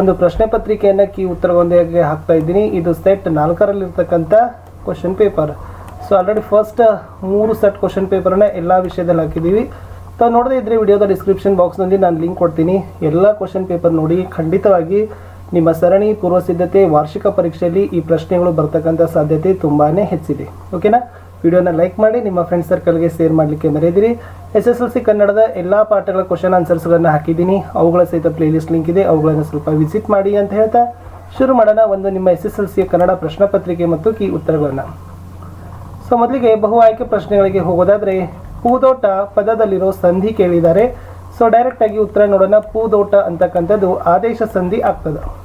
ಒಂದು ಪ್ರಶ್ನೆ ಪತ್ರಿಕೆಯನ್ನು ಕೀ ಉತ್ತರಗೊಂದಿಗೆ ಹಾಕ್ತಾ ಇದ್ದೀನಿ. ಇದು set ನಾಲ್ಕರಲ್ಲಿರ್ತಕ್ಕಂಥ question paper. So already first ಮೂರು ಸೆಟ್ ಕ್ವಶನ್ ಪೇಪರನ್ನ ಎಲ್ಲ ವಿಷಯದಲ್ಲಿ ಹಾಕಿದ್ದೀವಿ. ತಾವು ನೋಡದೇ ಇದ್ರೆ ವಿಡಿಯೋದ ಡಿಸ್ಕ್ರಿಪ್ಷನ್ ಬಾಕ್ಸ್ನಲ್ಲಿ ನಾನು ಲಿಂಕ್ ಕೊಡ್ತೀನಿ. ಎಲ್ಲ ಕ್ವಶನ್ ಪೇಪರ್ ನೋಡಿ ಖಂಡಿತವಾಗಿ ನಿಮ್ಮ ಸರಣಿ ಪೂರ್ವ ಸಿದ್ಧತೆ ವಾರ್ಷಿಕ ಪರೀಕ್ಷೆಯಲ್ಲಿ ಈ ಪ್ರಶ್ನೆಗಳು ಬರ್ತಕ್ಕಂಥ ಸಾಧ್ಯತೆ ತುಂಬಾ ಹೆಚ್ಚಿದೆ. ಓಕೆನಾ ವಿಡಿಯೋನ ಲೈಕ್ ಮಾಡಿ, ನಿಮ್ಮ ಫ್ರೆಂಡ್ ಸರ್ಕಲ್ಗೆ ಶೇರ್ ಮಾಡಲಿಕ್ಕೆ ಮರೆಯದಿರಿ. ಎಸ್ ಎಸ್ ಎಲ್ ಸಿ ಕನ್ನಡದ ಎಲ್ಲ ಪಾಠಗಳ ಕ್ವಶನ್ ಆನ್ಸರ್ಸ್ಗಳನ್ನು ಹಾಕಿದ್ದೀನಿ. ಅವುಗಳ ಸಹಿತ ಪ್ಲೇಲಿಸ್ಟ್ ಲಿಂಕ್ ಇದೆ. ಅವುಗಳನ್ನು ಸ್ವಲ್ಪ ವಿಸಿಟ್ ಮಾಡಿ ಅಂತ ಹೇಳ್ತಾ ಶುರು ಮಾಡೋಣ. ಒಂದು ನಿಮ್ಮ ಎಸ್ ಎಸ್ ಎಲ್ ಸಿಯ ಕನ್ನಡ ಪ್ರಶ್ನೆ ಪತ್ರಿಕೆ ಮತ್ತು ಕೀ ಉತ್ತರಗಳನ್ನು. ಸೊ, ಮೊದಲಿಗೆ ಬಹು ಆಯ್ಕೆ ಪ್ರಶ್ನೆಗಳಿಗೆ ಹೋಗೋದಾದ್ರೆ, ಪೂದೋಟ ಪದದಲ್ಲಿರೋ ಸಂಧಿ ಕೇಳಿದ್ದಾರೆ. ಸೊ ಡೈರೆಕ್ಟ್ ಆಗಿ ಉತ್ತರ ನೋಡೋಣ. ಪೂದೋಟ ಅಂತಕ್ಕಂಥದ್ದು ಆದೇಶ ಸಂಧಿ ಆಗ್ತದೆ.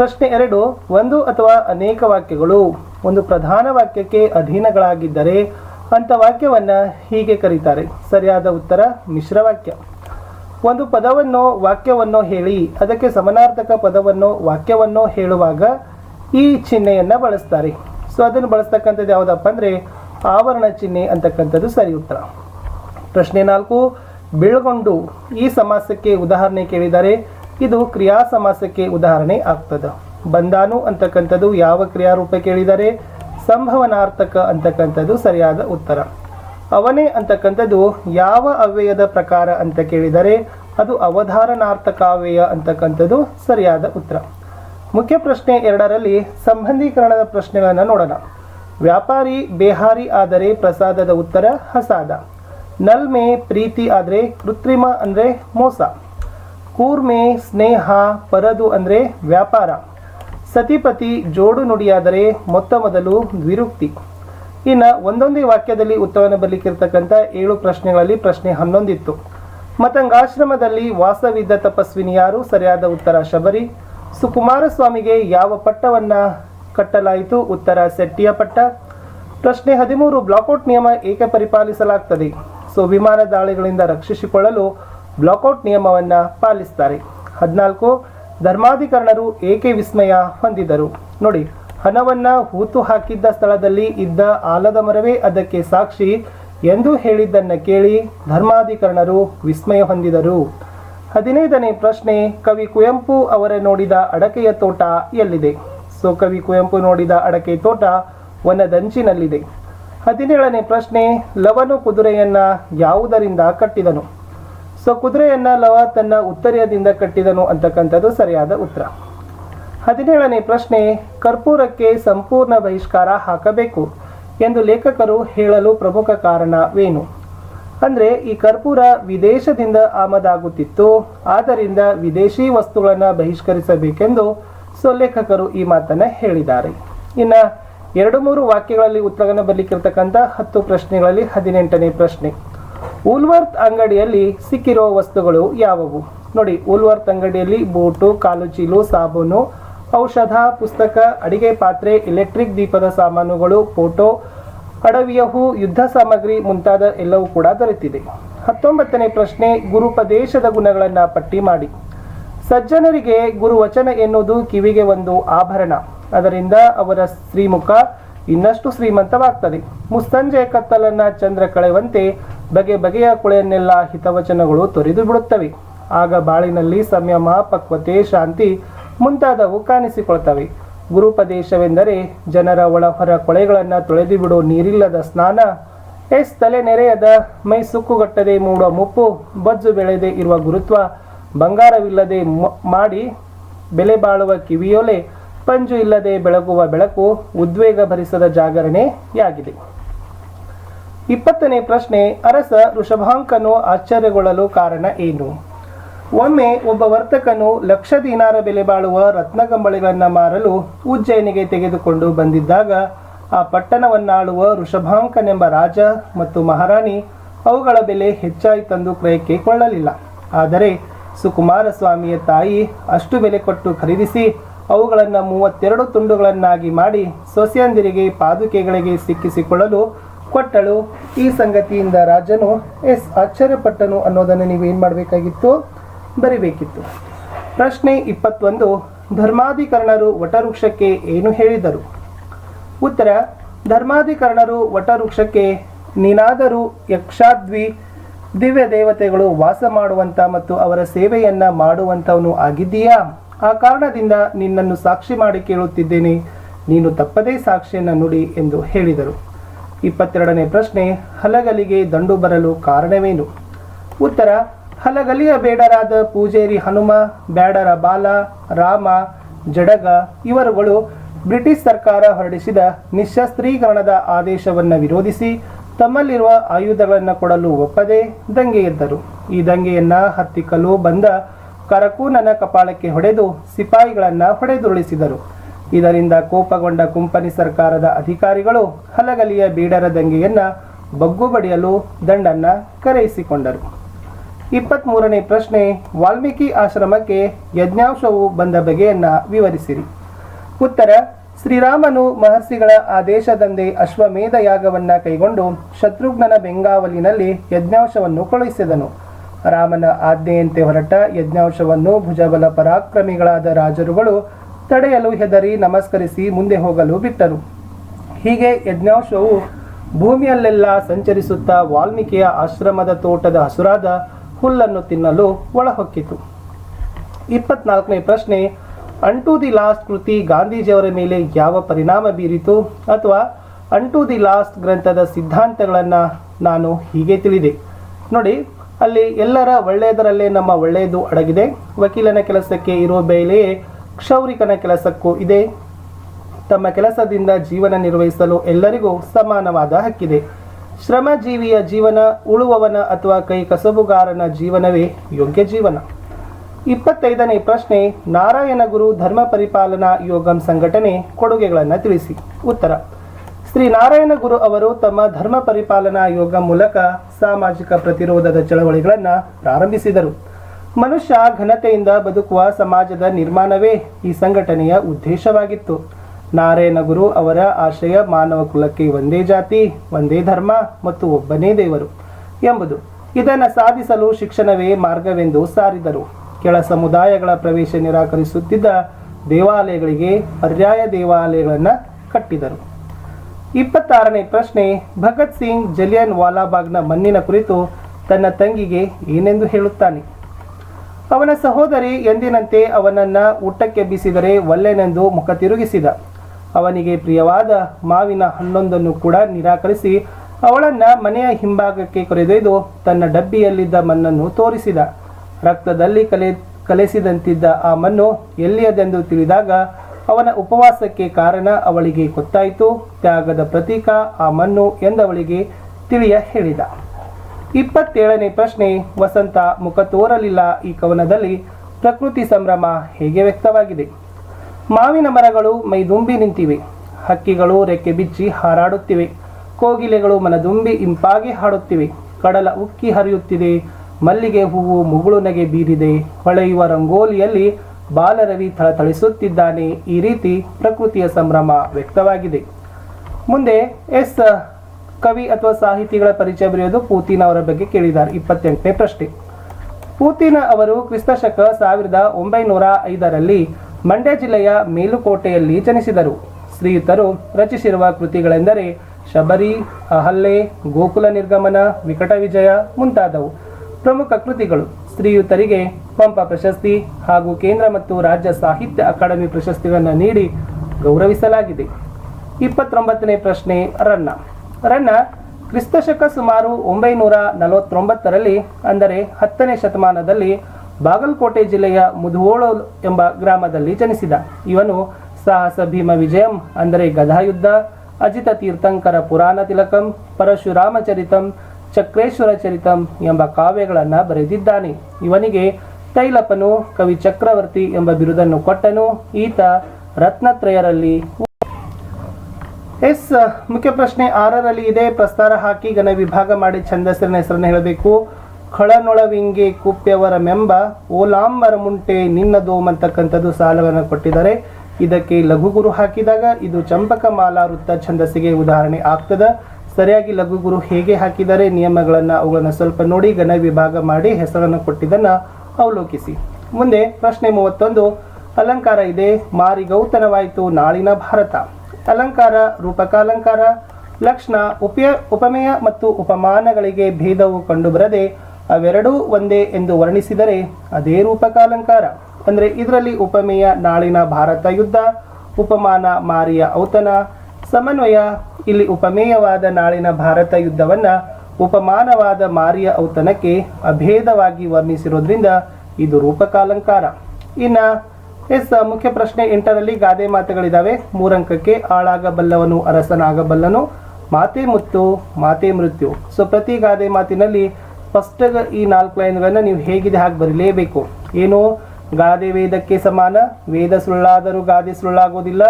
ಪ್ರಶ್ನೆ ಎರಡು, ಒಂದು ಅಥವಾ ಅನೇಕ ವಾಕ್ಯಗಳು. ಒಂದು ಪ್ರಧಾನ ವಾಕ್ಯಕ್ಕೆ ಅಧೀನಗಳಾಗಿದ್ದರೆ ಅಂತ ವಾಕ್ಯವನ್ನ ಹೀಗೆ ಕರೀತಾರೆ. ಸರಿಯಾದ ಉತ್ತರ, ಮಿಶ್ರ ವಾಕ್ಯ. ಒಂದು ಪದವನ್ನು, ವಾಕ್ಯವನ್ನು ಹೇಳಿ, ಅದಕ್ಕೆ ಸಮನಾರ್ಥಕ ಪದವನ್ನು, ವಾಕ್ಯವನ್ನು ಹೇಳುವಾಗ ಈ ಚಿಹ್ನೆಯನ್ನು ಬಳಸ್ತಾರೆ. ಸೊ ಅದನ್ನು ಬಳಸ್ತಕ್ಕಂಥದ್ದು ಯಾವುದಪ್ಪ ಅಂದ್ರೆ ಆವರಣ ಚಿಹ್ನೆ ಅಂತಕ್ಕಂಥದ್ದು ಸರಿ ಉತ್ತರ. ಪ್ರಶ್ನೆ ನಾಲ್ಕು, ಬೀಳ್ಗೊಂಡು ಈ ಸಮಾಸಕ್ಕೆ ಉದಾಹರಣೆ ಕೇಳಿದರೆ ಇದು ಕ್ರಿಯಾ ಸಮಾಸಕ್ಕೆ ಉದಾಹರಣೆ ಆಗ್ತದೆ. ಬಂದಾನು ಅಂತಕ್ಕಂಥದ್ದು ಯಾವ ಕ್ರಿಯಾರೂಪ ಕೇಳಿದರೆ? ಸಂಭವನಾರ್ಥಕ ಅಂತಕ್ಕಂಥದ್ದು ಸರಿಯಾದ ಉತ್ತರ. ಅವನೇ ಅಂತಕ್ಕಂಥದ್ದು ಯಾವ ಅವ್ಯಯದ ಪ್ರಕಾರ ಅಂತ ಕೇಳಿದರೆ ಅದು ಅವಧಾರಣಾರ್ಥಕ ಅವ್ಯಯ ಅಂತಕ್ಕಂಥದ್ದು ಸರಿಯಾದ ಉತ್ತರ. ಮುಖ್ಯ ಪ್ರಶ್ನೆ ಎರಡರಲ್ಲಿ ಸಂಬಂಧೀಕರಣದ ಪ್ರಶ್ನೆಗಳನ್ನು ನೋಡೋಣ. ವ್ಯಾಪಾರಿ, ಬೇಹಾರಿ ಆದರೆ ಪ್ರಸಾದದ ಉತ್ತರ ಹಸಾದ. ನಲ್ಮೆ, ಪ್ರೀತಿ ಆದರೆ ಕೃತ್ರಿಮ ಅಂದರೆ ಮೋಸ. ಕೂರ್ಮೆ, ಸ್ನೇಹ, ಪರದು ಅಂದರೆ ವ್ಯಾಪಾರ. ಸತಿಪತಿ ಜೋಡು ನುಡಿಯಾದರೆ ಮೊತ್ತ ಮೊದಲು ದ್ವಿರುಕ್ತಿ ಇನ್ನು ಒಂದೊಂದೇ ವಾಕ್ಯದಲ್ಲಿ ಉತ್ತರವನ್ನು ಬರಲಿಕ್ಕಿರ್ತಕ್ಕಂಥ ಏಳು ಪ್ರಶ್ನೆಗಳಲ್ಲಿ ಪ್ರಶ್ನೆ ಹನ್ನೊಂದಿತ್ತು. ಮತಂಗಾಶ್ರಮದಲ್ಲಿ ವಾಸವಿದ್ದ ತಪಸ್ವಿನಿ ಯಾರು? ಸರಿಯಾದ ಉತ್ತರ ಶಬರಿ. ಸುಕುಮಾರಸ್ವಾಮಿಗೆ ಯಾವ ಪಟ್ಟವನ್ನ ಕಟ್ಟಲಾಯಿತು? ಉತ್ತರ ಸೆಟ್ಟಿಯ ಪಟ್ಟ. ಪ್ರಶ್ನೆ ಹದಿಮೂರು ಬ್ಲಾಕೌಟ್ ನಿಯಮ ಏಕೆ ಪರಿಪಾಲಿಸಲಾಗ್ತದೆ? ಸೊ, ವಿಮಾನ ದಾಳಿಗಳಿಂದ ರಕ್ಷಿಸಿಕೊಳ್ಳಲು ಬ್ಲಾಕೌಟ್ ನಿಯಮವನ್ನು ಪಾಲಿಸ್ತಾರೆ. ಹದಿನಾಲ್ಕು, ಧರ್ಮಾಧಿಕರಣರು ಏಕೆ ವಿಸ್ಮಯ ಹೊಂದಿದರು? ನೋಡಿ, ಹಣವನ್ನ ಹೂತು ಹಾಕಿದ್ದ ಸ್ಥಳದಲ್ಲಿ ಇದ್ದ ಆಲದ ಮರವೇ ಅದಕ್ಕೆ ಸಾಕ್ಷಿ ಎಂದು ಹೇಳಿದ್ದನ್ನ ಕೇಳಿ ಧರ್ಮಾಧಿಕರಣರು ವಿಸ್ಮಯ ಹೊಂದಿದರು. ಹದಿನೈದನೇ ಪ್ರಶ್ನೆ, ಕವಿ ಕುವೆಂಪು ಅವರ ನೋಡಿದ ಅಡಕೆಯ ತೋಟ ಎಲ್ಲಿದೆ? ಸೊ, ಕವಿ ಕುವೆಂಪು ನೋಡಿದ ಅಡಕೆ ತೋಟ ವನದಂಚಿನಲ್ಲಿದೆ. ಹದಿನೇಳನೇ ಪ್ರಶ್ನೆ, ಲವನು ಕುದುರೆಯನ್ನ ಯಾವುದರಿಂದ ಕಟ್ಟಿದನು? ಸೊ ಕುದುರೆಯನ್ನ ಲವ ತನ್ನ ಉತ್ತರೀಯದಿಂದ ಕಟ್ಟಿದನು ಅಂತಕ್ಕಂಥದ್ದು ಸರಿಯಾದ ಉತ್ತರ. ಹದಿನೇಳನೇ ಪ್ರಶ್ನೆ, ಕರ್ಪೂರಕ್ಕೆ ಸಂಪೂರ್ಣ ಬಹಿಷ್ಕಾರ ಹಾಕಬೇಕು ಎಂದು ಲೇಖಕರು ಹೇಳಲು ಪ್ರಮುಖ ಕಾರಣವೇನು? ಅಂದ್ರೆ, ಈ ಕರ್ಪೂರ ವಿದೇಶದಿಂದ ಆಮದಾಗುತ್ತಿತ್ತು, ಆದ್ದರಿಂದ ವಿದೇಶಿ ವಸ್ತುಗಳನ್ನು ಬಹಿಷ್ಕರಿಸಬೇಕೆಂದು ಸೊ, ಲೇಖಕರು ಈ ಮಾತನ್ನ ಹೇಳಿದ್ದಾರೆ. ಇನ್ನ ಎರಡು ಮೂರು ವಾಕ್ಯಗಳಲ್ಲಿ ಉತ್ತರವನ್ನು ಬರಲಿಕ್ಕಿರ್ತಕ್ಕಂಥ ಹತ್ತು ಪ್ರಶ್ನೆಗಳಲ್ಲಿ ಹದಿನೆಂಟನೇ ಪ್ರಶ್ನೆ. ಉಲ್ವರ್ತ್ ಅಂಗಡಿಯಲ್ಲಿ ಸಿಕ್ಕಿರೋ ವಸ್ತುಗಳು ಯಾವುವು? ನೋಡಿ, ಉಲ್ವರ್ತ್ ಅಂಗಡಿಯಲ್ಲಿ ಬೂಟು, ಕಾಲು ಚೀಲು, ಸಾಬೂನು, ಔಷಧ, ಪುಸ್ತಕ, ಅಡಿಗೆ ಪಾತ್ರೆ, ಎಲೆಕ್ಟ್ರಿಕ್ ದೀಪದ ಸಾಮಾನುಗಳು, ಫೋಟೋ, ಅಡವಿಯ ಹೂ, ಯುದ್ಧ ಸಾಮಗ್ರಿ ಮುಂತಾದ ಎಲ್ಲವೂ ಕೂಡ ದೊರೆತಿದೆ. ಹತ್ತೊಂಬತ್ತನೇ ಪ್ರಶ್ನೆ, ಗುರುಪದೇಶದ ಗುಣಗಳನ್ನು ಪಟ್ಟಿ ಮಾಡಿ. ಸಜ್ಜನರಿಗೆ ಗುರುವಚನ ಎನ್ನುವುದು ಕಿವಿಗೆ ಒಂದು ಆಭರಣ. ಅದರಿಂದ ಅವರ ಶ್ರೀಮುಖ ಇನ್ನಷ್ಟು ಶ್ರೀಮಂತವಾಗ್ತದೆ. ಮುಸ್ತಂಜೆ ಕತ್ತಲನ್ನ ಚಂದ್ರ ಕಳೆಯುವಂತೆ ಬಗೆ ಬಗೆಯ ಕೊಳೆಯನ್ನೆಲ್ಲ ಹಿತವಚನಗಳು ತೊರೆದು ಬಿಡುತ್ತವೆ ಆಗ ಬಾಳಿನಲ್ಲಿ ಸಂಯಮ ಪಕ್ವತೆ ಶಾಂತಿ ಮುಂತಾದವು ಕಾಣಿಸಿಕೊಳ್ತವೆ. ಗುರುಪದೇಶವೆಂದರೆ ಜನರ ಒಳಹೊರ ಕೊಳೆಗಳನ್ನು ತೊಳೆದು ಬಿಡೋ ನೀರಿಲ್ಲದ ಸ್ನಾನ, ಎಸ್ ತಲೆ ನೆರೆಯದ ಮೈ ಸುಕ್ಕುಗಟ್ಟದೆ ಮೂಡುವ ಮುಪ್ಪು, ಬಜ್ಜು ಬೆಳೆದೇ ಇರುವ ಗುರುತ್ವ, ಬಂಗಾರವಿಲ್ಲದೆ ಮಾಡಿ ಬೆಲೆ ಬಾಳುವ ಕಿವಿಯೊಲೆ, ಪಂಜು ಇಲ್ಲದೆ ಬೆಳಗುವ ಬೆಳಕು, ಉದ್ವೇಗ ಭರಿಸದ ಜಾಗರಣೆಯಾಗಿದೆ. ಇಪ್ಪತ್ತನೇ ಪ್ರಶ್ನೆ, ಅರಸ ಋಷಭಾಂಕನು ಆಶ್ಚರ್ಯಗೊಳ್ಳಲು ಕಾರಣ ಏನು? ಒಮ್ಮೆ ಒಬ್ಬ ವರ್ತಕನು ಲಕ್ಷ ದಿನಾರ ಬೆಲೆ ಬಾಳುವ ರತ್ನಗಂಬಳಿಗಳನ್ನು ಮಾರಲು ಉಜ್ಜಯಿನಿಗೆ ತೆಗೆದುಕೊಂಡು ಬಂದಿದ್ದಾಗ, ಆ ಪಟ್ಟಣವನ್ನಾಳುವ ಋಷಭಾಂಕನೆಂಬ ರಾಜ ಮತ್ತು ಮಹಾರಾಣಿ ಅವುಗಳ ಬೆಲೆ ಹೆಚ್ಚಾಯಿತೆಂದು ಕ್ರಯಕ್ಕೆ ಕೊಳ್ಳಲಿಲ್ಲ. ಆದರೆ ಸುಕುಮಾರಸ್ವಾಮಿಯ ತಾಯಿ ಅಷ್ಟು ಬೆಲೆ ಕೊಟ್ಟು ಖರೀದಿಸಿ ಅವುಗಳನ್ನು ಮೂವತ್ತೆರಡು ತುಂಡುಗಳನ್ನಾಗಿ ಮಾಡಿ ಸೊಸೆಯಂದಿರಿಗೆ ಪಾದುಕೆಗಳಿಗೆ ಸಿಕ್ಕಿಸಿಕೊಳ್ಳಲು ಕೊಟ್ಟಳು. ಈ ಸಂಗತಿಯಿಂದ ರಾಜನು, ಎಸ್, ಆಶ್ಚರ್ಯಪಟ್ಟನು ಅನ್ನೋದನ್ನು ನೀವು ಏನು ಮಾಡಬೇಕಾಗಿತ್ತು? ಬರಿಬೇಕಿತ್ತು. ಪ್ರಶ್ನೆ ಇಪ್ಪತ್ತೊಂದು, ಧರ್ಮಾಧಿಕರಣರು ವಟವೃಕ್ಷಕ್ಕೆ ಏನು ಹೇಳಿದರು? ಉತ್ತರ, ಧರ್ಮಾಧಿಕರಣರು ವಟವೃಕ್ಷಕ್ಕೆ ನೀನಾದರೂ ಯಕ್ಷಾದ್ವಿ ದಿವ್ಯ ದೇವತೆಗಳು ವಾಸ ಮಾಡುವಂಥ ಮತ್ತು ಅವರ ಸೇವೆಯನ್ನು ಮಾಡುವಂಥವನು ಆಗಿದ್ದೀಯಾ? ಆ ಕಾರಣದಿಂದ ನಿನ್ನನ್ನು ಸಾಕ್ಷಿ ಮಾಡಿ ಕೇಳುತ್ತಿದ್ದೇನೆ. ನೀನು ತಪ್ಪದೇ ಸಾಕ್ಷಿಯನ್ನು ನುಡಿ ಎಂದು ಹೇಳಿದರು. ಇಪ್ಪತ್ತೆರಡನೇ ಪ್ರಶ್ನೆ, ಹಲಗಲಿಗೆ ದಂಡು ಬರಲು ಕಾರಣವೇನು? ಉತ್ತರ, ಹಲಗಲಿಯ ಬೇಡರಾದ ಪೂಜೇರಿ ಹನುಮ, ಬ್ಯಾಡರ ಬಾಲ, ರಾಮ, ಜಡಗ ಇವರುಗಳು ಬ್ರಿಟಿಷ್ ಸರ್ಕಾರ ಹೊರಡಿಸಿದ ನಿಶಸ್ತ್ರೀಕರಣದ ಆದೇಶವನ್ನು ವಿರೋಧಿಸಿ ತಮ್ಮಲ್ಲಿರುವ ಆಯುಧಗಳನ್ನು ಕೊಡಲು ಒಪ್ಪದೆ ದಂಗೆ ಎದ್ದರು. ಈ ದಂಗೆಯನ್ನ ಹತ್ತಿಕ್ಕಲು ಬಂದ ಕರಕೂನನ ಕಪಾಳಕ್ಕೆ ಹೊಡೆದು ಸಿಪಾಯಿಗಳನ್ನು ಹೊಡೆದುರುಳಿಸಿದರು. ಇದರಿಂದ ಕೋಪಗೊಂಡ ಕುಂಪನಿ ಸರ್ಕಾರದ ಅಧಿಕಾರಿಗಳು ಹಲಗಲಿಯ ಬೀಡರ ದಂಗೆಯನ್ನ ಬಗ್ಗು ಬಡಿಯಲು ದಂಡನ್ನ ಕರೆಯಿಸಿಕೊಂಡರು. ಇಪ್ಪತ್ತ್ ಮೂರನೇ ಪ್ರಶ್ನೆ, ವಾಲ್ಮೀಕಿ ಆಶ್ರಮಕ್ಕೆ ಯಜ್ಞಾಂಶವು ಬಂದ ಬಗೆಯನ್ನ ವಿವರಿಸಿರಿ. ಉತ್ತರ, ಶ್ರೀರಾಮನು ಮಹರ್ಷಿಗಳ ಆದೇಶದಂದೆ ಅಶ್ವಮೇಧ ಯಾಗವನ್ನ ಕೈಗೊಂಡು ಶತ್ರುಘ್ನನ ಬೆಂಗಾವಲಿನಲ್ಲಿ ಯಜ್ಞಾಂಶವನ್ನು ಕಳುಹಿಸಿದನು. ರಾಮನ ಆಜ್ಞೆಯಂತೆ ಹೊರಟ ಯಜ್ಞಾಂಶವನ್ನು ಭುಜಬಲ ಪರಾಕ್ರಮಿಗಳಾದ ರಾಜರುಗಳು ತಡೆಯಲು ಹೆದರಿ ನಮಸ್ಕರಿಸಿ ಮುಂದೆ ಹೋಗಲು ಬಿಟ್ಟರು. ಹೀಗೆ ಯಜ್ಞಾಂಶವು ಭೂಮಿಯಲ್ಲೆಲ್ಲ ಸಂಚರಿಸುತ್ತಾ ವಾಲ್ಮೀಕಿಯ ಆಶ್ರಮದ ತೋಟದ ಹಸುರಾದ ಹುಲ್ಲನ್ನು ತಿನ್ನಲು ಒಳಹೊಕ್ಕಿತು. ಇಪ್ಪತ್ನಾಲ್ಕನೇ ಪ್ರಶ್ನೆ, ಅಂಟು ದಿ ಲಾಸ್ಟ್ ಕೃತಿ ಗಾಂಧೀಜಿಯವರ ಮೇಲೆ ಯಾವ ಪರಿಣಾಮ ಬೀರಿತು? ಅಥವಾ, ಅಂಟು ದಿ ಲಾಸ್ಟ್ ಗ್ರಂಥದ ಸಿದ್ಧಾಂತಗಳನ್ನು ನಾನು ಹೀಗೆ ತಿಳಿದೆ. ನೋಡಿ, ಅಲ್ಲಿ ಎಲ್ಲರ ಒಳ್ಳೆಯದರಲ್ಲೇ ನಮ್ಮ ಒಳ್ಳೆಯದು ಅಡಗಿದೆ. ವಕೀಲನ ಕೆಲಸಕ್ಕೆ ಇರೋ ಬೆಲೆಯೇ ಕ್ಷೌರಿಕನ ಕೆಲಸಕ್ಕೂ ಇದೆ. ತಮ್ಮ ಕೆಲಸದಿಂದ ಜೀವನ ನಿರ್ವಹಿಸಲು ಎಲ್ಲರಿಗೂ ಸಮಾನವಾದ ಹಕ್ಕಿದೆ. ಶ್ರಮಜೀವಿಯ ಜೀವನ, ಉಳುವವನ ಅಥವಾ ಕೈ ಕಸಬುಗಾರನ ಜೀವನವೇ ಯೋಗ್ಯ ಜೀವನ. ಇಪ್ಪತ್ತೈದನೇ ಪ್ರಶ್ನೆ, ನಾರಾಯಣ ಗುರು ಧರ್ಮ ಪರಿಪಾಲನಾ ಯೋಗಂ ಸಂಘಟನೆ ಕೊಡುಗೆಗಳನ್ನು ತಿಳಿಸಿ. ಉತ್ತರ, ಶ್ರೀ ನಾರಾಯಣ ಗುರು ಅವರು ತಮ್ಮ ಧರ್ಮ ಪರಿಪಾಲನಾ ಯೋಗ ಮೂಲಕ ಸಾಮಾಜಿಕ ಪ್ರತಿರೋಧದ ಚಳವಳಿಗಳನ್ನು ಪ್ರಾರಂಭಿಸಿದರು. ಮನುಷ್ಯ ಘನತೆಯಿಂದ ಬದುಕುವ ಸಮಾಜದ ನಿರ್ಮಾಣವೇ ಈ ಸಂಘಟನೆಯ ಉದ್ದೇಶವಾಗಿತ್ತು. ನಾರಾಯಣ ಗುರು ಅವರ ಆಶಯ ಮಾನವ ಕುಲಕ್ಕೆ ಒಂದೇ ಜಾತಿ, ಒಂದೇ ಧರ್ಮ ಮತ್ತು ಒಬ್ಬನೇ ದೇವರು ಎಂಬುದು. ಇದನ್ನು ಸಾಧಿಸಲು ಶಿಕ್ಷಣವೇ ಮಾರ್ಗವೆಂದು ಸಾರಿದರು. ಕೆಳ ಸಮುದಾಯಗಳ ಪ್ರವೇಶ ನಿರಾಕರಿಸುತ್ತಿದ್ದ ದೇವಾಲಯಗಳಿಗೆ ಪರ್ಯಾಯ ದೇವಾಲಯಗಳನ್ನು ಕಟ್ಟಿದರು. ಇಪ್ಪತ್ತಾರನೇ ಪ್ರಶ್ನೆ, ಭಗತ್ ಸಿಂಗ್ ಜಲಿಯನ್ ವಾಲಾಬಾಗ್ನ ಮಣ್ಣಿನ ಕುರಿತು ತನ್ನ ತಂಗಿಗೆ ಏನೆಂದು ಹೇಳುತ್ತಾನೆ? ಅವನ ಸಹೋದರಿ ಎಂದಿನಂತೆ ಅವನನ್ನ ಊಟಕ್ಕೆ ಬೀಸಿದರೆ ಒಲ್ಲೆನೆಂದು ಮುಖ ತಿರುಗಿಸಿದ. ಅವನಿಗೆ ಪ್ರಿಯವಾದ ಮಾವಿನ ಹಣ್ಣೊಂದನ್ನು ಕೂಡ ನಿರಾಕರಿಸಿ ಅವಳನ್ನ ಮನೆಯ ಹಿಂಭಾಗಕ್ಕೆ ಕರೆದೊಯ್ದು ತನ್ನ ಡಬ್ಬಿಯಲ್ಲಿದ್ದ ಮಣ್ಣನ್ನು ತೋರಿಸಿದ. ರಕ್ತದಲ್ಲಿ ಕಲೆ, ಕಲೆಸಿದಂತಿದ್ದ ಆ ಮಣ್ಣು ಎಲ್ಲಿಯದೆಂದು ತಿಳಿದಾಗ ಅವನ ಉಪವಾಸಕ್ಕೆ ಕಾರಣ ಅವಳಿಗೆ ಗೊತ್ತಾಯಿತು. ತ್ಯಾಗದ ಪ್ರತೀಕ ಆ ಮಣ್ಣು ಎಂದವಳಿಗೆ ತಿಳಿಯ ಹೇಳಿದ. ಇಪ್ಪತ್ತೇಳನೇ ಪ್ರಶ್ನೆ, ವಸಂತ ಮುಖ ತೋರಲಿಲ್ಲ ಈ ಕವನದಲ್ಲಿ. ಪ್ರಕೃತಿ ಸಂಭ್ರಮ ಹೇಗೆ ವ್ಯಕ್ತವಾಗಿದೆ? ಮಾವಿನ ಮರಗಳು ಮೈದುಂಬಿ ನಿಂತಿವೆ. ಹಕ್ಕಿಗಳು ರೆಕ್ಕೆ ಬಿಚ್ಚಿ ಹಾರಾಡುತ್ತಿವೆ. ಕೋಗಿಲೆಗಳು ಮನದುಂಬಿ ಇಂಪಾಗಿ ಹಾಡುತ್ತಿವೆ. ಕಡಲ ಉಕ್ಕಿ ಹರಿಯುತ್ತಿದೆ. ಮಲ್ಲಿಗೆ ಹೂವು ಮುಗುಳು ನಗೆ ಬೀರಿದೆ. ಹೊಳೆಯುವ ರಂಗೋಲಿಯಲ್ಲಿ ಬಾಲರವಿ ಥಳಥಳಿಸುತ್ತಿದ್ದಾನೆ. ಈ ರೀತಿ ಪ್ರಕೃತಿಯ ಸಂಭ್ರಮ ವ್ಯಕ್ತವಾಗಿದೆ. ಮುಂದೆ ಎಸ್ ಕವಿ ಅಥವಾ ಸಾಹಿತಿಗಳ ಪರಿಚಯ ಬರೆಯೋದು ಪೂತಿನ ಅವರ ಬಗ್ಗೆ ಕೇಳಿದ್ದಾರೆ. ಇಪ್ಪತ್ತೆಂಟನೇ ಪ್ರಶ್ನೆ. ಪೂತಿನ ಅವರು ಕ್ರಿಸ್ತಶಕ ಸಾವಿರದ ಒಂಬೈನೂರ ಐದರಲ್ಲಿ ಮಂಡ್ಯ ಜಿಲ್ಲೆಯ ಮೇಲುಕೋಟೆಯಲ್ಲಿ ಜನಿಸಿದರು. ಶ್ರೀಯುತರು ರಚಿಸಿರುವ ಕೃತಿಗಳೆಂದರೆ ಶಬರಿ, ಅಹಲ್ಲೆ, ಗೋಕುಲ ನಿರ್ಗಮನ, ವಿಕಟ ವಿಜಯ ಮುಂತಾದವು. ಪ್ರಮುಖ ಕೃತಿಗಳು. ಶ್ರೀಯುತರಿಗೆ ಪಂಪ ಪ್ರಶಸ್ತಿ ಹಾಗೂ ಕೇಂದ್ರ ಮತ್ತು ರಾಜ್ಯ ಸಾಹಿತ್ಯ ಅಕಾಡೆಮಿ ಪ್ರಶಸ್ತಿಗಳನ್ನು ನೀಡಿ ಗೌರವಿಸಲಾಗಿದೆ. ಇಪ್ಪತ್ತೊಂಬತ್ತನೇ ಪ್ರಶ್ನೆ, ರನ್ನ. ರನ್ನ ಕ್ರಿಸ್ತಶಕ ಸುಮಾರು ಒಂಬೈನೂರ ನಲವತ್ತೊಂಬತ್ತರಲ್ಲಿ, ಅಂದರೆ ಹತ್ತನೇ ಶತಮಾನದಲ್ಲಿ ಬಾಗಲಕೋಟೆ ಜಿಲ್ಲೆಯ ಮುಧೋಳು ಎಂಬ ಗ್ರಾಮದಲ್ಲಿ ಜನಿಸಿದ. ಇವನು ಸಾಹಸ ಭೀಮ ವಿಜಯಂ, ಅಂದರೆ ಗದಾಯುದ್ಧ, ಅಜಿತ ತೀರ್ಥಂಕರ ಪುರಾಣ ತಿಲಕಂ ಪರಶುರಾಮ ಚರಿತಂ ಚಕ್ರೇಶ್ವರ ಚರಿತಂ ಎಂಬ ಕಾವ್ಯಗಳನ್ನು ಬರೆದಿದ್ದಾನೆ. ಇವನಿಗೆ ತೈಲಪನು ಕವಿ ಚಕ್ರವರ್ತಿ ಎಂಬ ಬಿರುದನ್ನು ಕೊಟ್ಟನು. ಈತ ರತ್ನತ್ರಯರಲ್ಲಿ ಎಸ್, ಮುಖ್ಯ ಪ್ರಶ್ನೆ ಆರರಲ್ಲಿ ಇದೆ. ಪ್ರಸ್ತಾರ ಹಾಕಿ ಘನ ವಿಭಾಗ ಮಾಡಿ ಛಂದಸ್ಸಿನ ಹೆಸರನ್ನು ಹೇಳಬೇಕು. ಖಳನೊಳವಿಂಗೆ ಕುಪ್ಪೆಯವರ ಮೆಂಬ, ಓಲಾಂಬರ ಮುಂಟೆ ನಿನ್ನದೋಮ್ ಅಂತಕ್ಕಂಥದ್ದು ಸಾಲವನ್ನು ಕೊಟ್ಟಿದ್ದಾರೆ. ಇದಕ್ಕೆ ಲಘುಗುರು ಹಾಕಿದಾಗ ಇದು ಚಂಪಕ ಮಾಲಾ ವೃತ್ತ ಛಂದಸ್ಸಿಗೆ ಉದಾಹರಣೆ ಆಗ್ತದ. ಸರಿಯಾಗಿ ಲಘುಗುರು ಹೇಗೆ ಹಾಕಿದ್ದಾರೆ, ನಿಯಮಗಳನ್ನು ಅವುಗಳನ್ನು ಸ್ವಲ್ಪ ನೋಡಿ ಗಣ ವಿಭಾಗ ಮಾಡಿ ಹೆಸರನ್ನು ಕೊಟ್ಟಿದ್ದನ್ನು ಅವಲೋಕಿಸಿ. ಮುಂದೆ ಪ್ರಶ್ನೆ ಮೂವತ್ತೊಂದು. ಅಲಂಕಾರ ಇದೆ. ಮಾರಿ ಗೌತನವಾಯಿತು ನಾಳಿನ ಭಾರತ. ಅಲಂಕಾರ, ರೂಪಕಾಲಂಕಾರ, ಲಕ್ಷಣ, ಉಪಯ, ಉಪಮೇಯ ಮತ್ತು ಉಪಮಾನಗಳಿಗೆ ಭೇದವು ಕಂಡುಬರದೆ ಅವೆರಡೂ ಒಂದೇ ಎಂದು ವರ್ಣಿಸಿದರೆ ಅದೇ ರೂಪಕಾಲಂಕಾರ. ಅಂದರೆ ಇದರಲ್ಲಿ ಉಪಮೇಯ, ನಾಳಿನ ಭಾರತ ಯುದ್ಧ, ಉಪಮಾನ, ಮಾರಿಯ ಔತಣ, ಸಮನ್ವಯ, ಇಲ್ಲಿ ಉಪಮೇಯವಾದ ನಾಳಿನ ಭಾರತ ಯುದ್ಧವನ್ನು ಉಪಮಾನವಾದ ಮಾರಿಯ ಔತಣಕ್ಕೆ ಅಭೇದವಾಗಿ ವರ್ಣಿಸಿರೋದ್ರಿಂದ ಇದು ರೂಪಕಾಲಂಕಾರ. ಇನ್ನ ಎಸ್ ಮುಖ್ಯ ಪ್ರಶ್ನೆ ಎಂಟರಲ್ಲಿ ಗಾದೆ ಮಾತುಗಳಿದ್ದಾವೆ ಮೂರಂಕಕ್ಕೆ ಆಳಾಗಬಲ್ಲವನು ಅರಸನಾಗಬಲ್ಲನು. ಮಾತೆ ಮುತ್ತು, ಮಾತೆ ಮೃತ್ಯು. ಸೊ ಪ್ರತಿ ಗಾದೆ ಮಾತಿನಲ್ಲಿ ಫಸ್ಟ್ ಈ ನಾಲ್ಕು ಲೈನ್ಗಳನ್ನು ನೀವು ಹೇಗಿದೆ ಹಾಗೆ ಬರೀಲೇಬೇಕು. ಏನು? ಗಾದೆ ವೇದಕ್ಕೆ ಸಮಾನ. ವೇದ ಸುಳ್ಳಾದರೂ ಗಾದೆ ಸುಳ್ಳಾಗೋದಿಲ್ಲ.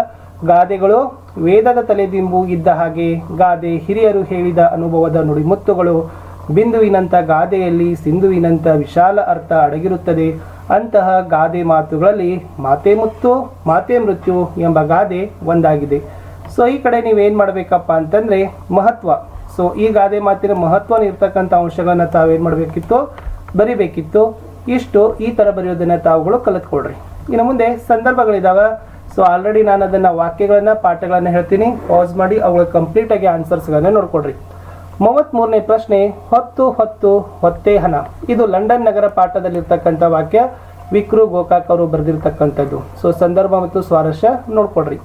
ಗಾದೆಗಳು ವೇದದ ತಲೆದಿಂಬು ಇದ್ದ ಹಾಗೆ ಗಾದೆ ಹಿರಿಯರು ಹೇಳಿದ ಅನುಭವದ ನುಡಿಮುತ್ತುಗಳು. ಬಿಂದುವಿನಂಥ ಗಾದೆಯಲ್ಲಿ ಸಿಂಧುವಿನಂಥ ವಿಶಾಲ ಅರ್ಥ ಅಡಗಿರುತ್ತದೆ. ಅಂತಹ ಗಾದೆ ಮಾತುಗಳಲ್ಲಿ ಮಾತೆ ಮುತ್ತು, ಮಾತೆ ಮೃತ್ಯು ಎಂಬ ಗಾದೆ ಒಂದಾಗಿದೆ. ಸೊ ಈ ಕಡೆ ನೀವೇನು ಮಾಡಬೇಕಪ್ಪ ಅಂತಂದರೆ ಮಹತ್ವ. ಸೊ ಈ ಗಾದೆ ಮಾತಿನ ಮಹತ್ವ ಇರ್ತಕ್ಕಂಥ ಅಂಶಗಳನ್ನು ತಾವೇನು ಮಾಡಬೇಕಿತ್ತು? ಬರಿಬೇಕಿತ್ತು. ಇಷ್ಟು ಈ ಥರ ಬರೆಯೋದನ್ನು ತಾವುಗಳು ಕಲಿತ್ಕೊಳ್ರಿ. ಇನ್ನು ಮುಂದೆ ಸಂದರ್ಭಗಳಿದಾವೆ. ಸೊ ಆಲ್ರೆಡಿ ನಾನು ಅದನ್ನು ವಾಕ್ಯಗಳನ್ನು, ಪಾಠಗಳನ್ನು ಹೇಳ್ತೀನಿ. ಪಾಸ್ ಮಾಡಿ, ಅವುಗಳ ಕಂಪ್ಲೀಟಾಗಿ ಆನ್ಸರ್ಸ್ಗಳನ್ನು ನೋಡ್ಕೊಡ್ರಿ ಮೂವತ್ತ್ಮೂರನೇ ಪ್ರಶ್ನೆ, ಹೊತ್ತು ಹೊತ್ತು, ಹೊತ್ತೇ ಹಣ. ಇದು ಲಂಡನ್ ನಗರ ಪಾಠದಲ್ಲಿರ್ತಕ್ಕಂಥ ವಾಕ್ಯ. ವಿಕ್ರು ಗೋಕಾಕ್ ಅವರು ಬರೆದಿರ್ತಕ್ಕಂಥದ್ದು. ಸೊ, ಸಂದರ್ಭ ಮತ್ತು ಸ್ವಾರಸ್ಯ ನೋಡ್ಕೊಡ್ರಿ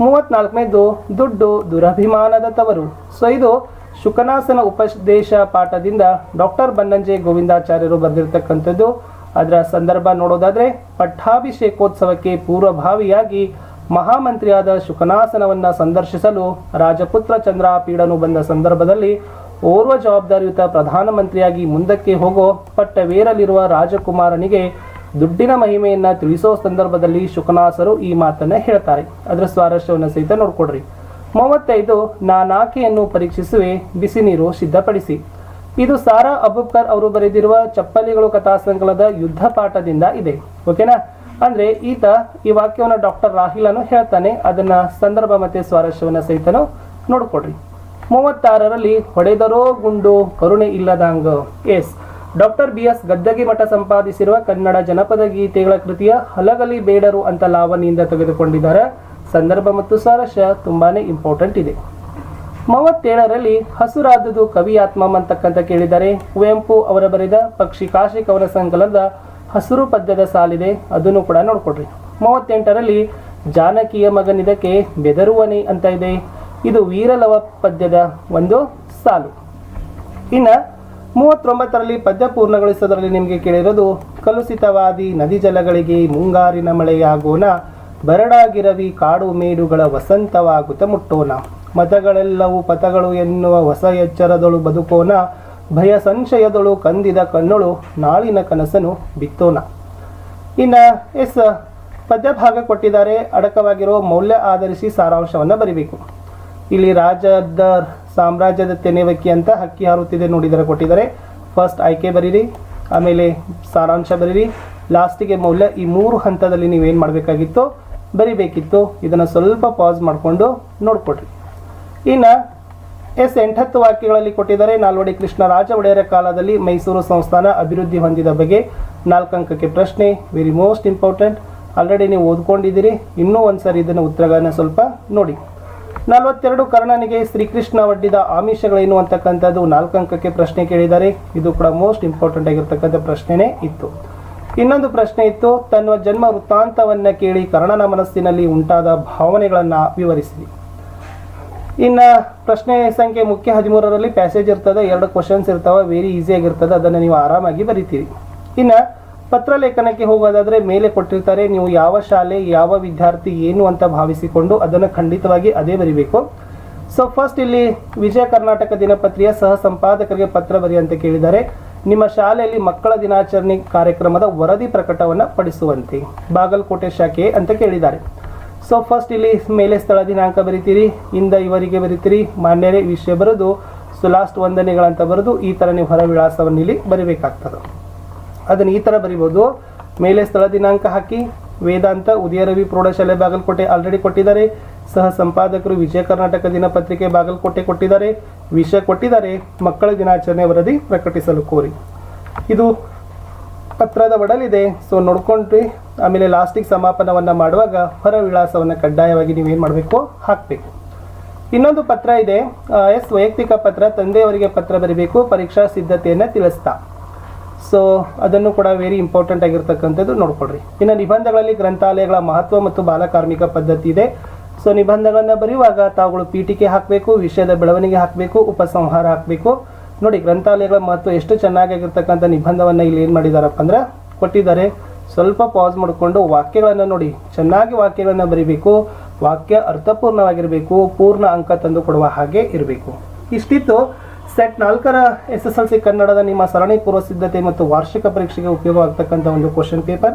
ಮೂವತ್ನಾಲ್ಕನೇದು, ದುಡ್ಡು ದುರಭಿಮಾನದ ತವರು. ಸೊ, ಇದು ಶುಕನಾಸನ ಉಪದೇಶ ಪಾಠದಿಂದ ಡಾಕ್ಟರ್ ಬನ್ನಂಜೆ ಗೋವಿಂದಾಚಾರ್ಯರು ಬರೆದಿರ್ತಕ್ಕಂಥದ್ದು. ಅದರ ಸಂದರ್ಭ ನೋಡೋದಾದ್ರೆ, ಪಟ್ಟಾಭಿಷೇಕೋತ್ಸವಕ್ಕೆ ಪೂರ್ವಭಾವಿಯಾಗಿ ಮಹಾಮಂತ್ರಿಯಾದ ಶುಕನಾಸನವನ್ನ ಸಂದರ್ಶಿಸಲು ರಾಜಪುತ್ರ ಚಂದ್ರ ಪೀಡನು ಬಂದ ಸಂದರ್ಭದಲ್ಲಿ ಓರ್ವ ಜವಾಬ್ದಾರಿಯುತ ಪ್ರಧಾನಮಂತ್ರಿಯಾಗಿ ಮುಂದಕ್ಕೆ ಹೋಗೋ ಪಟ್ಟವೇರಲಿರುವ ರಾಜಕುಮಾರನಿಗೆ ದುಡ್ಡಿನ ಮಹಿಮೆಯನ್ನು ತಿಳಿಸೋ ಸಂದರ್ಭದಲ್ಲಿ ಶುಕನಾಸರು ಈ ಮಾತನ್ನ ಹೇಳ್ತಾರೆ. ಅದರ ಸ್ವಾರಸ್ಯವನ್ನು ಸಹಿತ ನೋಡ್ಕೊಡ್ರಿ ಮೂವತ್ತೈದು, ನಾನಾಕೆಯನ್ನು ಪರೀಕ್ಷಿಸುವೆ ಬಿಸಿ ನೀರು ಸಿದ್ಧಪಡಿಸಿ. ಇದು ಸಾರಾ ಅಬುಬ್ಕರ್ ಅವರು ಬರೆದಿರುವ ಚಪ್ಪಲಿಗಳು ಕಥಾ ಸಂಕಲದ ಯುದ್ಧ ಪಾಠದಿಂದ ಇದೆ. ಓಕೆನಾ? ಅಂದ್ರೆ ಈತ ಈ ವಾಕ್ಯವನ್ನು ಡಾಕ್ಟರ್ ರಾಹಿಲನು ಹೇಳ್ತಾನೆ, ಅದನ್ನ ಸಂದರ್ಭ ಮತ್ತೆ ಸ್ವಾರಸ್ಯವನ್ನ ಸಹಿತನು ನೋಡ್ಕೊಡ್ರಿ ಮೂವತ್ತಾರರಲ್ಲಿ, ಹೊಡೆದರೋ ಗುಂಡು ಕರುಣೆ ಇಲ್ಲದಾಂಗ. Yes, doctor B S Gaddagimath ಸಂಪಾದಿಸಿರುವ Kannada ಜನಪದ ಗೀತೆಗಳ ಕೃತಿಯ ಹಲಗಲಿ ಬೇಡರು ಅಂತ ಲಾವಣಿಯಿಂದ ತೆಗೆದುಕೊಂಡಿದ್ದಾರೆ. ಸಂದರ್ಭ ಮತ್ತು ಸ್ವಾರಸ್ಯ ತುಂಬಾನೇ ಇಂಪಾರ್ಟೆಂಟ್ ಇದೆ. ಮೂವತ್ತೇಳರಲ್ಲಿ ಹಸುರಾದದು ಕವಿಯಾತ್ಮ ಅಂತಕ್ಕಂಥ ಕೇಳಿದ್ದಾರೆ ಕುವೆಂಪು ಅವರ ಬರೆದ ಪಕ್ಷಿ ಕಾಶಿ ಕವನ ಸಂಕಲನದ ಹಸಿರು ಪದ್ಯದ ಸಾಲಿದೆ, ಅದನ್ನು ಕೂಡ ನೋಡ್ಕೊಡ್ರಿ ಮೂವತ್ತೆಂಟರಲ್ಲಿ, ಜಾನಕಿಯ ಮಗನಿದಕ್ಕೆ ಬೆದರುವನೆ ಅಂತ ಇದೆ. ಇದು ವೀರಲವ ಪದ್ಯದ ಒಂದು ಸಾಲು. ಇನ್ನ, ಮೂವತ್ತೊಂಬತ್ತರಲ್ಲಿ ಪದ್ಯ ಪೂರ್ಣಗೊಳಿಸೋದರಲ್ಲಿ ನಿಮಗೆ ಕೇಳಿರೋದು, ಕಲುಷಿತವಾದಿ ನದಿ ಜಲಗಳಿಗೆ ಮುಂಗಾರಿನ ಮಳೆಯಾಗೋಣ, ಬರಡಾಗಿರವಿ ಕಾಡು ಮೇಡುಗಳ ವಸಂತವಾಗುತ್ತ ಮುಟ್ಟೋಣ, ಮತಗಳೆಲ್ಲವೂ ಪಥಗಳು ಎನ್ನುವ ಹೊಸ ಎಚ್ಚರದಳು ಬದುಕೋಣ ಭಯ ಸಂಶಯದಳು ಕಂದಿದ ಕಣ್ಣುಳು ನಾಳಿನ ಕನಸನು ಬಿತ್ತೋಣ. ಇನ್ನ ಎಸ್ ಪದ್ಯ ಭಾಗ ಕೊಟ್ಟಿದ್ದಾರೆ. ಅಡಕವಾಗಿರೋ ಮೌಲ್ಯ ಆಧರಿಸಿ ಸಾರಾಂಶವನ್ನು ಬರಿಬೇಕು. ಇಲ್ಲಿ ರಾಜದ ಸಾಮ್ರಾಜ್ಯದ ತೆನೆವಕ್ಕಿ ಅಂತ ಹಕ್ಕಿ ಹಾರುತ್ತಿದೆ ನೋಡಿದರೆ ಕೊಟ್ಟಿದ್ದಾರೆ. ಫಸ್ಟ್ ಆಯ್ಕೆ ಬರೀರಿ, ಆಮೇಲೆ ಸಾರಾಂಶ ಬರೀರಿ. ಲಾಸ್ಟಿಗೆ ಮೌಲ್ಯ ಈ ಮೂರು ಹಂತದಲ್ಲಿ ನೀವೇನು ಮಾಡಬೇಕಾಗಿತ್ತು ಬರಿಬೇಕಿತ್ತು. ಇದನ್ನು ಸ್ವಲ್ಪ ಪಾಸ್ ಮಾಡಿಕೊಂಡು ನೋಡ್ಕೊಡ್ರಿ ಇನ್ನು ಎಸ್ ಎಂಟತ್ತು ವಾಕ್ಯಗಳಲ್ಲಿ ಕೊಟ್ಟಿದ್ದಾರೆ. ನಾಲ್ವಡಿ ಕೃಷ್ಣರಾಜ ಒಡೆಯರ ಕಾಲದಲ್ಲಿ ಮೈಸೂರು ಸಂಸ್ಥಾನ ಅಭಿವೃದ್ಧಿ ಹೊಂದಿದ ಬಗ್ಗೆ ನಾಲ್ಕು ಅಂಕಕ್ಕೆ ಪ್ರಶ್ನೆ ವೆರಿ ಮೋಸ್ಟ್ ಇಂಪಾರ್ಟೆಂಟ್ ಆಲ್ರೆಡಿ ನೀವು ಓದ್ಕೊಂಡಿದ್ದೀರಿ. ಇನ್ನೂ ಒಂದ್ಸರಿ ಇದನ್ನು ಉತ್ತರಗಳನ್ನ ಸ್ವಲ್ಪ ನೋಡಿ. ನಲವತ್ತೆರಡು ಕರ್ಣನಿಗೆ ಶ್ರೀಕೃಷ್ಣ ಒಡ್ಡಿದ ಆಮಿಷಗಳೇನು ಅಂತಕ್ಕಂಥದ್ದು ನಾಲ್ಕು ಅಂಕಕ್ಕೆ ಪ್ರಶ್ನೆ ಕೇಳಿದ್ದಾರೆ. ಇದು ಕೂಡ ಮೋಸ್ಟ್ ಇಂಪಾರ್ಟೆಂಟ್ ಆಗಿರ್ತಕ್ಕಂಥ ಪ್ರಶ್ನೆನೇ ಇತ್ತು. ಇನ್ನೊಂದು ಪ್ರಶ್ನೆ ಇತ್ತು. ತನ್ನ ಜನ್ಮ ವೃತ್ತಾಂತವನ್ನ ಕೇಳಿ ಕರ್ಣನ ಮನಸ್ಸಿನಲ್ಲಿ ಉಂಟಾದ ಭಾವನೆಗಳನ್ನು ವಿವರಿಸಿರಿ ಇನ್ನ ಪ್ರಶ್ನೆ ಸಂಖ್ಯೆ ಮುಖ್ಯ ಹದಿಮೂರರಲ್ಲಿ ಪ್ಯಾಸೇಜ್ ಇರ್ತದೆ, ಎರಡು ಕ್ವಶನ್ಸ್ ಇರ್ತವೆ ವೆರಿ ಈಸಿ ಆಗಿರ್ತದೆ, ಅದನ್ನು ನೀವು ಆರಾಮಾಗಿ ಬರಿತೀರಿ. ಇನ್ನ ಪತ್ರ ಲೇಖನಕ್ಕೆ ಹೋಗೋದಾದ್ರೆ ಮೇಲೆ ಕೊಟ್ಟಿರ್ತಾರೆ, ನೀವು ಯಾವ ಶಾಲೆ, ಯಾವ ವಿದ್ಯಾರ್ಥಿ, ಏನು ಅಂತ ಭಾವಿಸಿಕೊಂಡು ಅದನ್ನು ಖಂಡಿತವಾಗಿ ಅದೇ ಬರಿಬೇಕು. ಸೊ ಫಸ್ಟ್ ಇಲ್ಲಿ ವಿಜಯ ಕರ್ನಾಟಕ ದಿನಪತ್ರಿಯ ಸಹ ಸಂಪಾದಕರಿಗೆ ಪತ್ರ ಬರಿ ಅಂತ ಕೇಳಿದ್ದಾರೆ. ನಿಮ್ಮ ಶಾಲೆಯಲ್ಲಿ ಮಕ್ಕಳ ದಿನಾಚರಣೆ ಕಾರ್ಯಕ್ರಮದ ವರದಿ ಪ್ರಕಟವನ್ನು ಪಡಿಸುವಂತೆ, ಬಾಗಲಕೋಟೆ ಶಾಖೆ ಅಂತ ಕೇಳಿದ್ದಾರೆ. ಸೊ ಫಸ್ಟ್ ಇಲ್ಲಿ ಮೇಲೆ ಸ್ಥಳ ದಿನಾಂಕ ಬರಿತೀರಿ, ಇಂದ ಇವರಿಗೆ ಬರಿತೀರಿ, ಮಾನ್ಯರೇ ವಿಷಯ ಬರೆದು ಸೊ ಲಾಸ್ಟ್ ವಂದನೆಗಳಂತ ಬರೆದು, ಈ ಥರ ನೀವು ಹೊರ ವಿಳಾಸವನ್ನು ಇಲ್ಲಿ ಬರಿಬೇಕಾಗ್ತದೆ. ಅದನ್ನು ಈ ಥರ ಬರಿಬೋದು. ಮೇಲೆ ಸ್ಥಳ ದಿನಾಂಕ ಹಾಕಿ, ವೇದಾಂತ, ಉದಯರವಿ, ಪ್ರೌಢಶಾಲೆ, ಬಾಗಲಕೋಟೆ ಆಲ್ರೆಡಿ ಕೊಟ್ಟಿದ್ದಾರೆ. ಸಹ ಸಂಪಾದಕರು ವಿಜಯ ಕರ್ನಾಟಕ ದಿನಪತ್ರಿಕೆ ಬಾಗಲಕೋಟೆ ಕೊಟ್ಟಿದ್ದಾರೆ. ವಿಷಯ ಕೊಟ್ಟಿದ್ದಾರೆ. ಮಕ್ಕಳ ದಿನಾಚರಣೆ ವರದಿ ಪ್ರಕಟಿಸಲು ಕೋರಿ. ಇದು ಪತ್ರದ ಒಡಲಿದೆ. ಸೊ ನೋಡ್ಕೊಂಡ್ರಿ. ಆಮೇಲೆ ಲಾಸ್ಟಿಗೆ ಸಮಾಪನವನ್ನು ಮಾಡುವಾಗ ಹೊರ ವಿಳಾಸವನ್ನು ಕಡ್ಡಾಯವಾಗಿ ನೀವೇನು ಮಾಡಬೇಕು? ಹಾಕಬೇಕು. ಇನ್ನೊಂದು ಪತ್ರ ಇದೆ. ಎಸ್, ವೈಯಕ್ತಿಕ ಪತ್ರ, ತಂದೆಯವರಿಗೆ ಪತ್ರ ಬರೀಬೇಕು, ಪರೀಕ್ಷಾ ಸಿದ್ಧತೆಯನ್ನು ತಿಳಿಸ್ತಾ. ಸೊ ಅದನ್ನು ಕೂಡ ವೆರಿ ಇಂಪಾರ್ಟೆಂಟ್ ಆಗಿರ್ತಕ್ಕಂಥದ್ದು ನೋಡ್ಕೊಳ್ರಿ. ಇನ್ನು ನಿಬಂಧಗಳಲ್ಲಿ ಗ್ರಂಥಾಲಯಗಳ ಮಹತ್ವ ಮತ್ತು ಬಾಲಕಾರ್ಮಿಕ ಪದ್ಧತಿ ಇದೆ. ಸೊ ನಿಬಂಧಗಳನ್ನ ಬರೆಯುವಾಗ ತಾವುಗಳು ಪೀಠಿಕೆ ಹಾಕಬೇಕು, ವಿಷಯದ ಬೆಳವಣಿಗೆ ಹಾಕಬೇಕು, ಉಪಸಂಹಾರ ಹಾಕಬೇಕು. ನೋಡಿ, ಗ್ರಂಥಾಲಯಗಳ ಮಹತ್ವ ಎಷ್ಟು ಚೆನ್ನಾಗಿರ್ತಕ್ಕಂಥ ನಿಬಂಧವನ್ನು ಇಲ್ಲಿ ಏನು ಮಾಡಿದಾರಪ್ಪ ಅಂದ್ರೆ ಕೊಟ್ಟಿದ್ದಾರೆ. ಸ್ವಲ್ಪ ಪಾಸ್ ಮಾಡಿಕೊಂಡು ವಾಕ್ಯಗಳನ್ನು ನೋಡಿ. ಚೆನ್ನಾಗಿ ವಾಕ್ಯಗಳನ್ನು ಬರೀಬೇಕು. ವಾಕ್ಯ ಅರ್ಥಪೂರ್ಣವಾಗಿರಬೇಕು. ಪೂರ್ಣ ಅಂಕ ತಂದು ಕೊಡುವ ಹಾಗೆ ಇರಬೇಕು. ಇಷ್ಟಿತ್ತು. ಸೆಟ್ ನಾಲ್ಕರ ಎಸ್ ಎಸ್ ಎಲ್ ಸಿ ಕನ್ನಡದ ನಿಮ್ಮ ಸರಣಿ ಪೂರ್ವ ಸಿದ್ಧತೆ ಮತ್ತು ವಾರ್ಷಿಕ ಪರೀಕ್ಷೆಗೆ ಉಪಯೋಗವಾಗ್ತಕ್ಕಂಥ ಒಂದು ಕ್ವಶನ್ ಪೇಪರ್